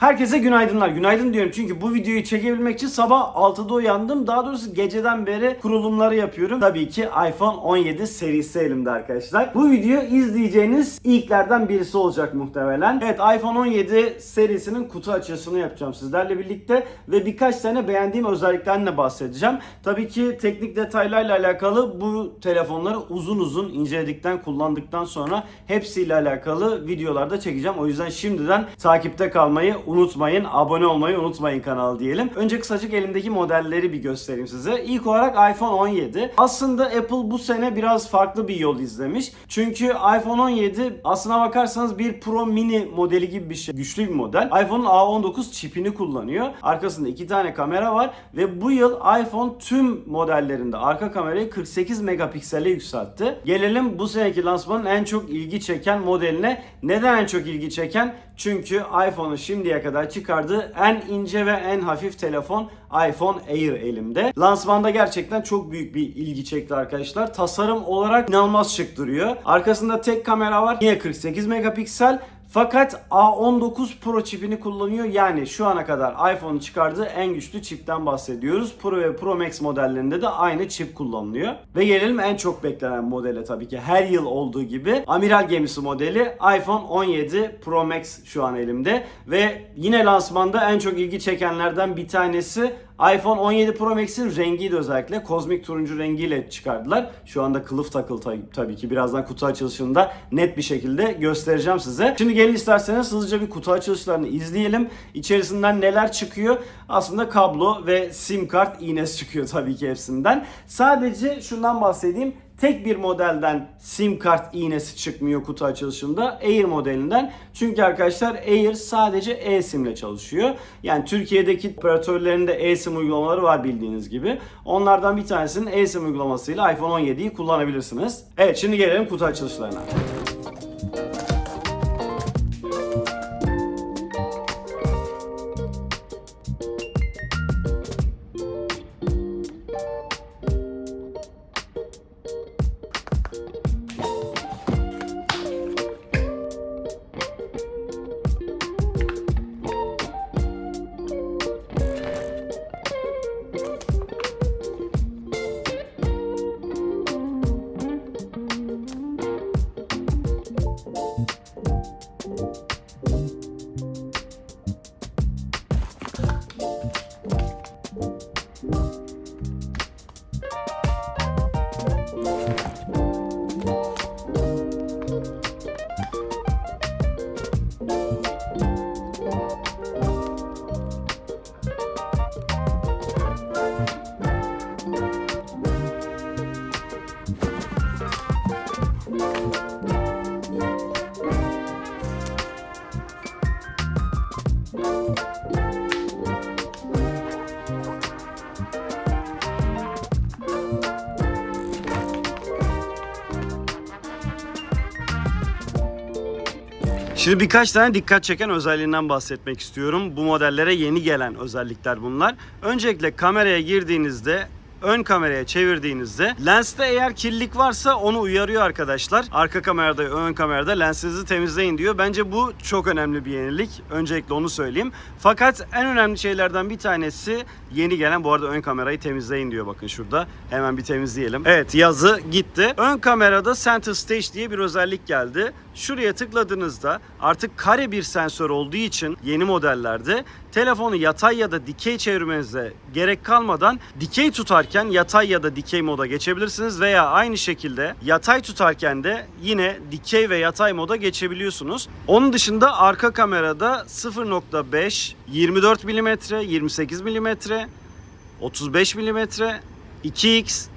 Herkese günaydınlar. Günaydın diyorum çünkü bu videoyu çekebilmek için sabah 6'da uyandım. Daha doğrusu geceden beri kurulumları yapıyorum. Tabii ki iPhone 17 serisi elimde arkadaşlar. Bu video izleyeceğiniz ilklerden birisi olacak muhtemelen. Evet iPhone 17 serisinin kutu açılışını yapacağım sizlerle birlikte ve birkaç tane beğendiğim özelliklerden de bahsedeceğim. Tabii ki teknik detaylarla alakalı bu telefonları uzun uzun inceledikten, kullandıktan sonra hepsiyle alakalı videolarda çekeceğim. O yüzden şimdiden takipte kalmayı unutmayın. Abone olmayı unutmayın kanal diyelim. Önce kısacık elimdeki modelleri bir göstereyim size. İlk olarak iPhone 17. Aslında Apple bu sene biraz farklı bir yol izlemiş. Çünkü iPhone 17 aslına bakarsanız bir Pro Mini modeli gibi bir şey. Güçlü bir model. iPhone'un A19 çipini kullanıyor. Arkasında iki tane kamera var ve bu yıl iPhone tüm modellerinde arka kamerayı 48 megapiksele yükseltti. Gelelim bu seneki lansmanın en çok ilgi çeken modeline. Neden en çok ilgi çeken? Çünkü iPhone'un şimdiye kadar çıkardığı en ince ve en hafif telefon iPhone Air elimde. Lansmanda gerçekten çok büyük bir ilgi çekti arkadaşlar. Tasarım olarak inanılmaz şık duruyor. Arkasında tek kamera var. Yine 48 megapiksel. Fakat A19 Pro çipini kullanıyor. Yani şu ana kadar iPhone'un çıkardığı en güçlü çipten bahsediyoruz. Pro ve Pro Max modellerinde de aynı çip kullanılıyor. Ve gelelim en çok beklenen modele tabii ki. Her yıl olduğu gibi amiral gemisi modeli iPhone 17 Pro Max şu an elimde. Ve yine lansmanda en çok ilgi çekenlerden bir tanesi iPhone 17 Pro Max'in rengiydi özellikle. Kozmik turuncu rengiyle çıkardılar. Şu anda kılıf takılı tabii ki. Birazdan kutu açılışında net bir şekilde göstereceğim size. Şimdi gelin isterseniz hızlıca bir kutu açılışlarını izleyelim. İçerisinden neler çıkıyor? Aslında kablo ve sim kart iğnesi çıkıyor tabii ki hepsinden. Sadece şundan bahsedeyim. Tek bir modelden sim kart iğnesi çıkmıyor kutu açılışında. Air modelinden. Çünkü arkadaşlar Air sadece eSIM ile çalışıyor. Yani Türkiye'deki operatörlerinde eSIM uygulamaları var bildiğiniz gibi. Onlardan bir tanesinin eSIM uygulamasıyla iPhone 17'yi kullanabilirsiniz. Evet şimdi gelelim kutu açılışlarına. Şimdi birkaç tane dikkat çeken özelliğinden bahsetmek istiyorum. Bu modellere yeni gelen özellikler bunlar. Öncelikle kameraya girdiğinizde ön kameraya çevirdiğinizde lenste eğer kirlilik varsa onu uyarıyor arkadaşlar. Arka kamerada, ön kamerada lensinizi temizleyin diyor. Bence bu çok önemli bir yenilik. Öncelikle onu söyleyeyim. Fakat en önemli şeylerden bir tanesi yeni gelen bu arada ön kamerayı temizleyin diyor bakın şurada. Hemen bir temizleyelim. Evet yazı gitti. Ön kamerada Center Stage diye bir özellik geldi. Şuraya tıkladığınızda artık kare bir sensör olduğu için yeni modellerde telefonu yatay ya da dikey çevirmenize gerek kalmadan dikey tutarken yatay ya da dikey moda geçebilirsiniz veya aynı şekilde yatay tutarken de yine dikey ve yatay moda geçebiliyorsunuz. Onun dışında arka kamerada 0.5, 24 mm, 28 mm, 35 mm, 2x,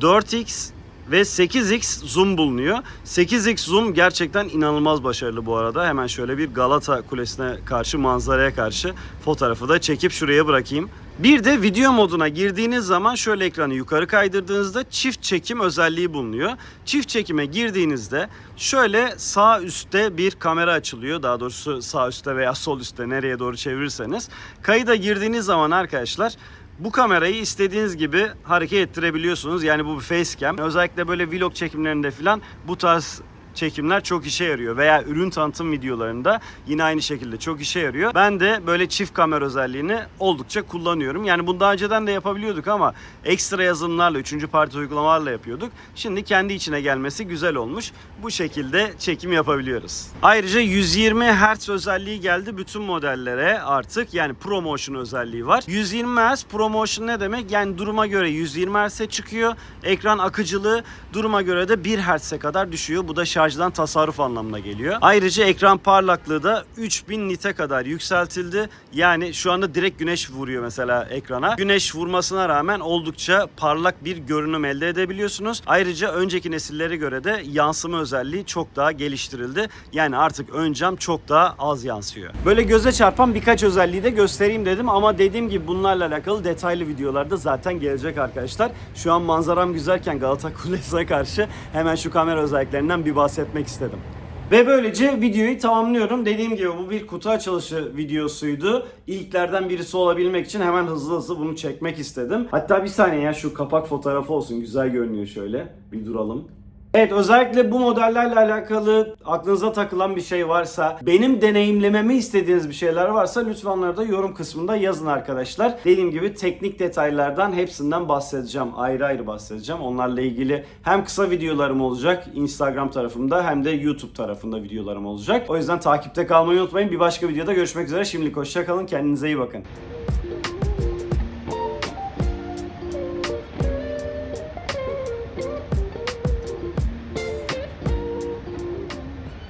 4x ve 8x zoom bulunuyor. 8x zoom gerçekten inanılmaz başarılı bu arada. Hemen şöyle bir Galata Kulesi'ne karşı manzaraya karşı fotoğrafı da çekip şuraya bırakayım. Bir de video moduna girdiğiniz zaman şöyle ekranı yukarı kaydırdığınızda çift çekim özelliği bulunuyor. Çift çekime girdiğinizde şöyle sağ üstte bir kamera açılıyor. Daha doğrusu sağ üstte veya sol üstte nereye doğru çevirirseniz. Kayıda girdiğiniz zaman arkadaşlar bu kamerayı istediğiniz gibi hareket ettirebiliyorsunuz. Yani bu bir facecam. Özellikle böyle vlog çekimlerinde falan bu tarz çekimler çok işe yarıyor. Veya ürün tanıtım videolarında yine aynı şekilde çok işe yarıyor. Ben de böyle çift kamera özelliğini oldukça kullanıyorum. Yani bunu daha önceden de yapabiliyorduk ama ekstra yazılımlarla, üçüncü parti uygulamalarla yapıyorduk. Şimdi kendi içine gelmesi güzel olmuş. Bu şekilde çekim yapabiliyoruz. Ayrıca 120 Hz özelliği geldi bütün modellere artık. Yani ProMotion özelliği var. 120 Hz ProMotion ne demek? Yani duruma göre 120 Hz'e çıkıyor. Ekran akıcılığı duruma göre de 1 Hz'e kadar düşüyor. Bu da şarjdan tasarruf anlamına geliyor. Ayrıca ekran parlaklığı da 3000 nite kadar yükseltildi. Yani şu anda direkt güneş vuruyor mesela ekrana. Güneş vurmasına rağmen oldukça parlak bir görünüm elde edebiliyorsunuz. Ayrıca önceki nesillere göre de yansıma özelliği çok daha geliştirildi. Yani artık ön cam çok daha az yansıyor. Böyle göze çarpan birkaç özelliği de göstereyim dedim ama dediğim gibi bunlarla alakalı detaylı videolarda zaten gelecek arkadaşlar. Şu an manzaram güzelken Galata Kulesi'ne karşı hemen şu kamera özelliklerinden bir bahsetmek istedim. Ve böylece videoyu tamamlıyorum. Dediğim gibi bu bir kutu açılışı videosuydu. İlklerden birisi olabilmek için hemen hızlı hızlı bunu çekmek istedim. Hatta bir saniye ya şu kapak fotoğrafı olsun. Güzel görünüyor şöyle. Bir duralım. Evet özellikle bu modellerle alakalı aklınıza takılan bir şey varsa, benim deneyimlememi istediğiniz bir şeyler varsa lütfen onları da yorum kısmında yazın arkadaşlar. Dediğim gibi teknik detaylardan hepsinden bahsedeceğim. Ayrı ayrı bahsedeceğim. Onlarla ilgili hem kısa videolarım olacak Instagram tarafımda hem de YouTube tarafında videolarım olacak. O yüzden takipte kalmayı unutmayın. Bir başka videoda görüşmek üzere. Şimdilik hoşçakalın. Kendinize iyi bakın.